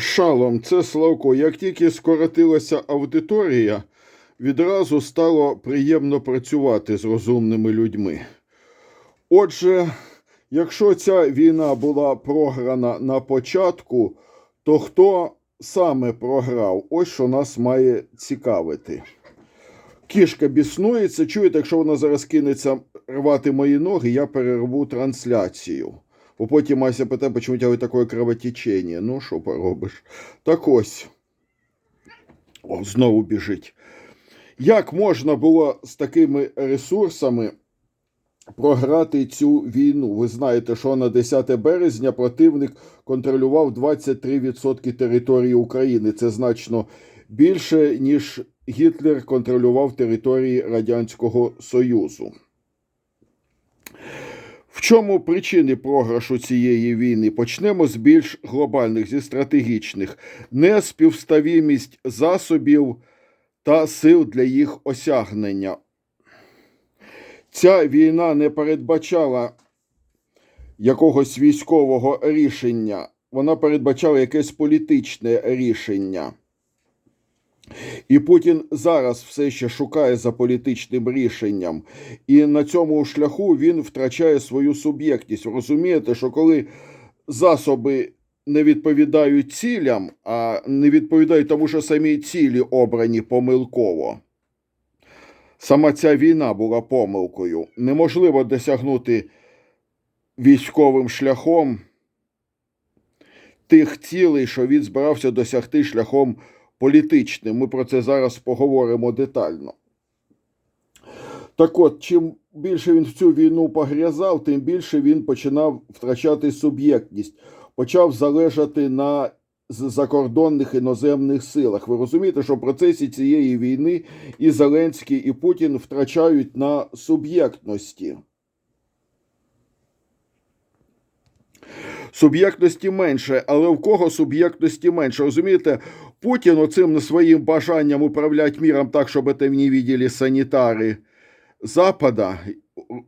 Шалом, це Славко. Як тільки скоротилася аудиторія, відразу стало приємно працювати з розумними людьми. Отже, якщо ця війна була програна на початку, то хто саме програв? Ось що нас має цікавити. Кішка біснується. Чуєте, якщо вона зараз кинеться рвати мої ноги, я перерву трансляцію. Бо потім Мася питає, чому у тебе таке кровотечення. Ну, що поробиш? Так ось. О, знову біжить. Як можна було з такими ресурсами програти цю війну? Ви знаєте, що на 10 березня противник контролював 23% території України. Це значно більше, ніж Гітлер контролював території Радянського Союзу. В чому причини програшу цієї війни? Почнемо з більш глобальних, зі стратегічних, неспівставімість засобів та сил для їх осягнення. Ця війна не передбачала якогось військового рішення, вона передбачала якесь політичне рішення. І Путін зараз все ще шукає за політичним рішенням, і на цьому шляху він втрачає свою суб'єктність. Розумієте, що коли засоби не відповідають цілям, а не відповідають тому, що самі цілі обрані помилково. Сама ця війна була помилкою. Неможливо досягнути військовим шляхом тих цілей, що він збирався досягти шляхом політичним. Ми про це зараз поговоримо детально. Так от, чим більше він в цю війну погрязав, тим більше він починав втрачати суб'єктність, почав залежати на закордонних іноземних силах. Ви розумієте, що в процесі цієї війни і Зеленський, і Путін втрачають на суб'єктності. Суб'єктності менше, але в кого суб'єктності менше? Розумієте, Путін оцим своїм бажанням управляти міром так, щоб це не виділи санітари Запада,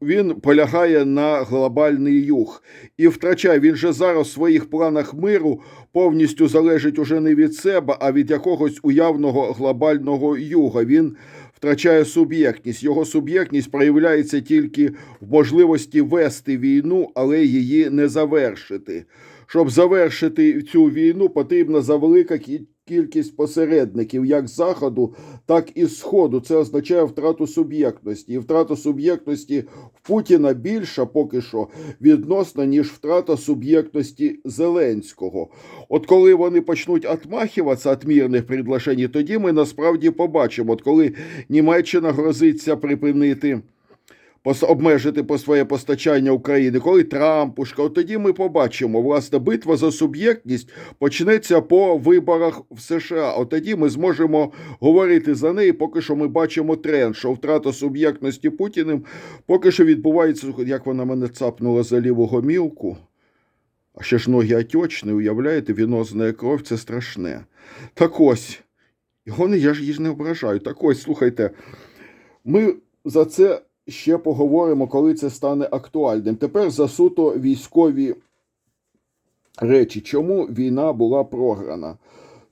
він полягає на глобальний юг і втрачає. Він же зараз в своїх планах миру повністю залежить уже не від себе, а від якогось уявного глобального юга. Він втрачає суб'єктність. Його суб'єктність проявляється тільки в можливості вести війну, але її не завершити. Щоб завершити цю війну, потрібна завелика кількість посередників, як заходу, так і сходу. Це означає втрату суб'єктності. І втрата суб'єктності в Путіна більша поки що відносно, ніж втрата суб'єктності Зеленського. От коли вони почнуть отмахуватися від мирних предложень, тоді ми насправді побачимо, от коли Німеччина грозиться припинити. Обмежити по своє постачання України, коли Трампушка, от тоді ми побачимо, власне, битва за суб'єктність почнеться по виборах в США. От тоді ми зможемо говорити за неї, поки що ми бачимо тренд, що втрата суб'єктності Путіним поки що відбувається, як вона мене цапнула за ліву гомілку. А ще ж ноги отечні, уявляєте, вінозна кров це страшне. Так ось, його не, я ж її не ображаю. Так ось, слухайте, ми за це ще поговоримо, коли це стане актуальним. Тепер за суто військові речі. Чому війна була програна?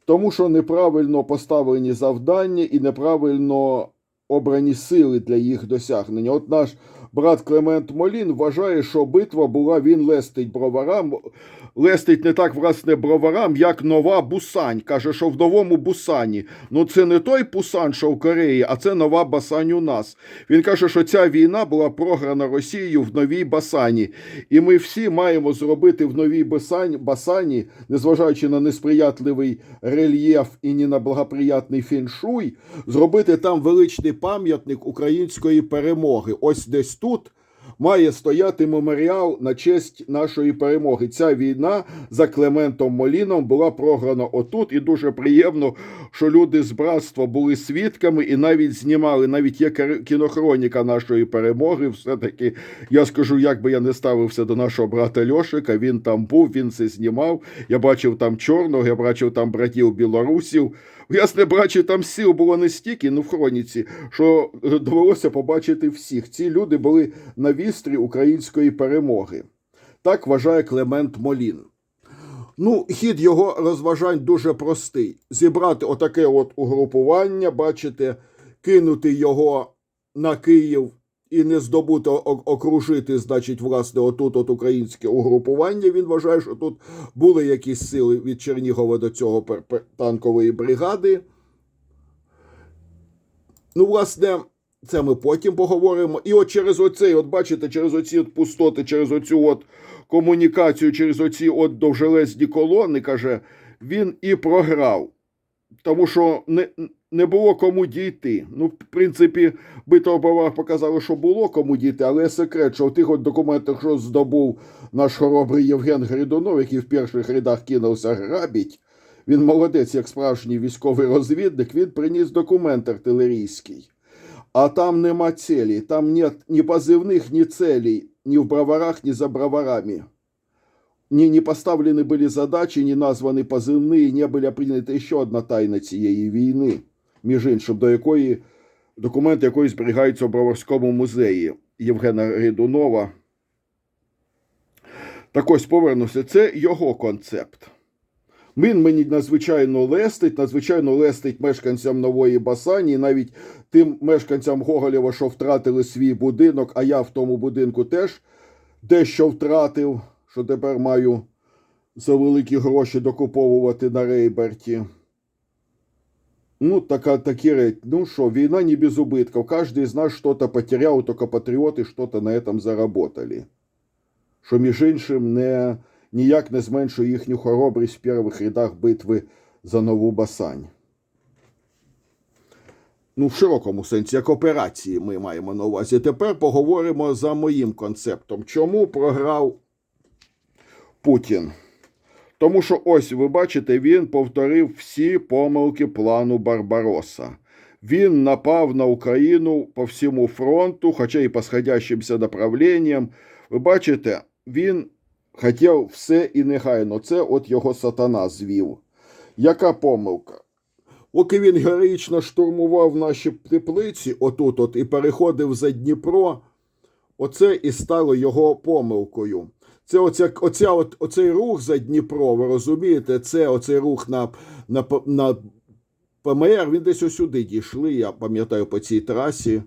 Тому що неправильно поставлені завдання і неправильно обрані сили для їх досягнення. От наш брат Клемент Молін вважає, що битва була він лестить броварам. Лестить не так власне броварам, як нова Бусань. Каже, що в новому Бусані. Ну це не той Пусан, що в Кореї, а це нова Басань у нас. Він каже, що ця війна була програна Росією в новій Басані. І ми всі маємо зробити в новій Басані, Басані, незважаючи на несприятливий рельєф і ні на благоприятний фіншуй, зробити там величний пам'ятник української перемоги. Ось десь тут. Має стояти меморіал на честь нашої перемоги. Ця війна за Клементом Моліном була програна отут, і дуже приємно, що люди з братства були свідками і навіть знімали. Навіть є кінохроніка нашої перемоги. Все таки я скажу, як би я не ставився до нашого брата Льошика. Він там був, він це знімав. Я бачив там чорного, я бачив там братів білорусів. Ясне, бачив, там сил було не стільки, ну в хроніці, що довелося побачити всіх. Ці люди були на вістрі української перемоги. Так вважає Клемент Молін. Ну, хід його розважань дуже простий. Зібрати отаке от угрупування, бачите, кинути його на Київ і не здобути окружити, значить, власне, отут от українське угрупування. Він вважає, що тут були якісь сили від Чернігова до цього танкової бригади. Ну, власне, це ми потім поговоримо. І от через оцей, от бачите, через оці от пустоти, через оцю от комунікацію, через оці от довжелезні колони, каже, він і програв. Тому що не, не було кому дійти. Ну, в принципі, битва показали, що було кому дійти, але секрет, що в тих от документах, що здобув наш хоробрий Євген Гридунов, який в перших рядах кинувся грабіть, він молодець, як справжній військовий розвідник, він приніс документ артилерійський. А там нема целей, там нет ні позывных, ні целей, ні в броварах, ні за броварами. Не, не поставлены были задачи, не названі позивні, не була прийнята ще одна тайна цієї війни, між іншим, до якої документ якої зберігається у Броварському музеї Євгена Гридунова. Так ось повернуся, це його концепт. Він мені надзвичайно лестить, надзвичайно лестить мешканцям нової Басані, навіть тим мешканцям Гоголєва, що втратили свій будинок, а я в тому будинку теж дещо втратив, що тепер маю за великі гроші докуповувати на Рейберті. Ну, така, такі речі. Ну що, війна не без убытков. Каждый из нас что-то потерял, только патріоти что-то на этом заработали. Що, між іншим, не, ніяк не зменшує їхню хоробрість в перших рядах битви за нову Басань. Ну, в широкому сенсі, як операції ми маємо на увазі. Тепер поговоримо за моїм концептом. Чому програв Путін? Тому що ось ви бачите, він повторив всі помилки плану Барбароса. Він напав на Україну по всьому фронту, хоча і по сходящимся направленням. Ви бачите, він хотів все і негайно. Це от його сатана звів. Яка помилка? Поки він героїчно штурмував наші теплиці, отут от і переходив за Дніпро, оце і стало його помилкою. Це оця, оця, от, оцей рух за Дніпро, ви розумієте, це оцей рух на, на, на ПМР, він десь ось сюди дійшли, я пам'ятаю по цій трасі.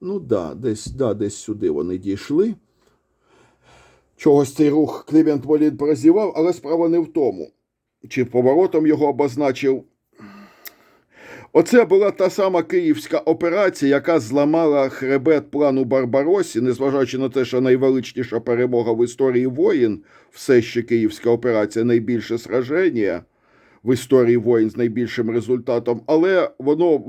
Ну да, десь, да, десь сюди вони дійшли. Чогось цей рух Клімент Волін прозівав, але справа не в тому. Чи поворотом його обозначив. Оце була та сама київська операція, яка зламала хребет плану Барбаросі, незважаючи на те, що найвеличніша перемога в історії воїн, все ще київська операція, найбільше сраження в історії воїн з найбільшим результатом. Але воно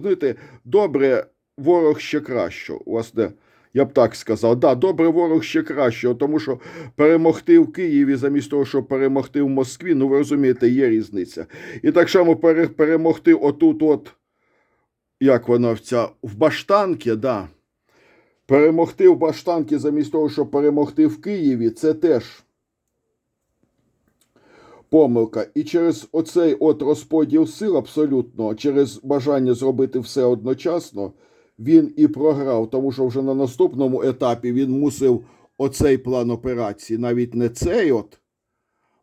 знаєте, добре, ворог ще краще. Власне, я б так сказав. Да, добре, ворог ще краще, тому що перемогти в Києві замість того, щоб перемогти в Москві, ну ви розумієте, є різниця. І так само перемогти отут, от, як вона в ця, в Баштанки, да. Перемогти в Баштанки замість того, щоб перемогти в Києві, це теж помилка. І через оцей от розподіл сил абсолютно, через бажання зробити все одночасно, він і програв, тому що вже на наступному етапі він мусив оцей план операції, навіть не цей от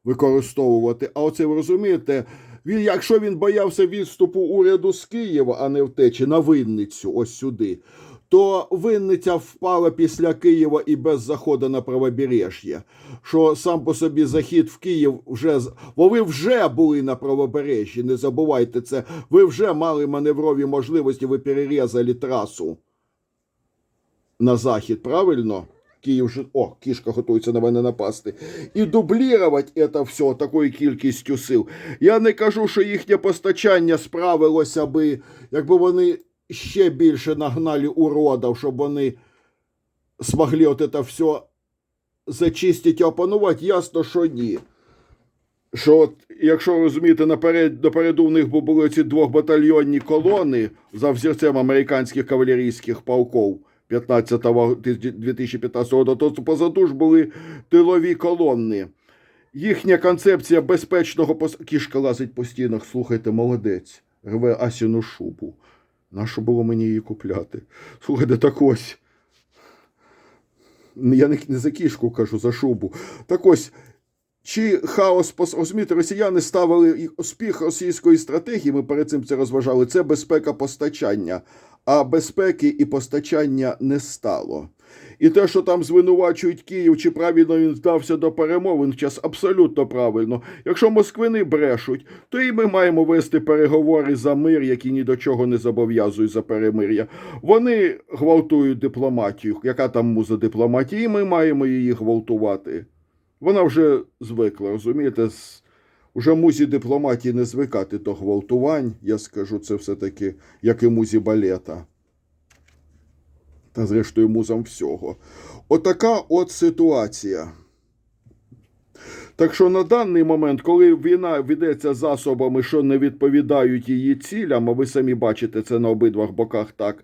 використовувати, а оце ви розумієте, він, якщо він боявся відступу уряду з Києва, а не втечі на Винницю, ось сюди, то Винниця впала після Києва і без заходу на правобережжя. Що сам по собі захід в Київ вже бо ви вже були на правобережжі, не забувайте це. Ви вже мали маневрові можливості, ви перерізали трасу на захід, правильно? Київ же, о, кішка готується на мене напасти. І дублірувати це все такою кількістю сил. Я не кажу, що їхнє постачання справилося би, якби вони ще більше нагнали уродів, щоб вони змогли от це все зачистити і опанувати. Ясно, що ні. Що от, якщо розумієте, наперед, напереду в них були ці двохбатальйонні колони за взірцем американських кавалерійських полков 15-го 2015 року, то позаду ж були тилові колони. Їхня концепція безпечного пос... кішка лазить по стінах. Слухайте, молодець, рве Асіну шубу. Нащо було мені її купляти? Слухайте, так ось. Я не, за кішку кажу, за шубу. Так ось, чи хаос розумієте, росіяни ставили успіх російської стратегії, ми перед цим це розважали, це безпека постачання, а безпеки і постачання не стало. І те, що там звинувачують Київ, чи правильно він вдався до перемовин, час абсолютно правильно. Якщо москвини брешуть, то і ми маємо вести переговори за мир, які ні до чого не зобов'язують за перемир'я. Вони гвалтують дипломатію. Яка там муза дипломатії? Ми маємо її гвалтувати. Вона вже звикла, розумієте? З... Уже музі дипломатії не звикати до гвалтувань, я скажу це все-таки, як і музі балета. Та зрештою музам всього. Отака от ситуація. Так що на даний момент, коли війна ведеться засобами, що не відповідають її цілям, а ви самі бачите це на обидвах боках так,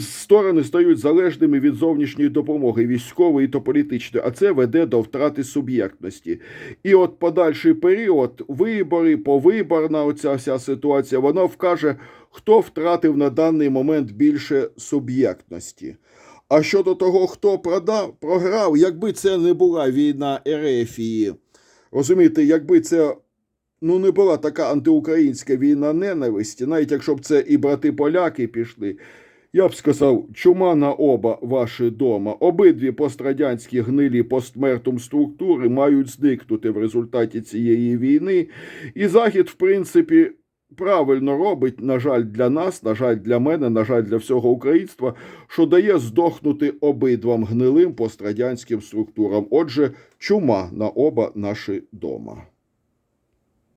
сторони стають залежними від зовнішньої допомоги, військової та політичної, а це веде до втрати суб'єктності. І от подальший період, вибори, повиборна оця вся ситуація, вона вкаже, хто втратив на даний момент більше суб'єктності. А щодо того, хто продав, програв, якби це не була війна Ерефії, розумієте, якби це ну, не була така антиукраїнська війна ненависті, навіть якщо б це і брати поляки пішли, я б сказав, чума на оба ваші дома. Обидві пострадянські гнилі постмертум структури мають зникнути в результаті цієї війни. І Захід, в принципі, правильно робить, на жаль, для нас, на жаль, для мене, на жаль, для всього українства, що дає здохнути обидвам гнилим пострадянським структурам. Отже, чума на оба наші дома.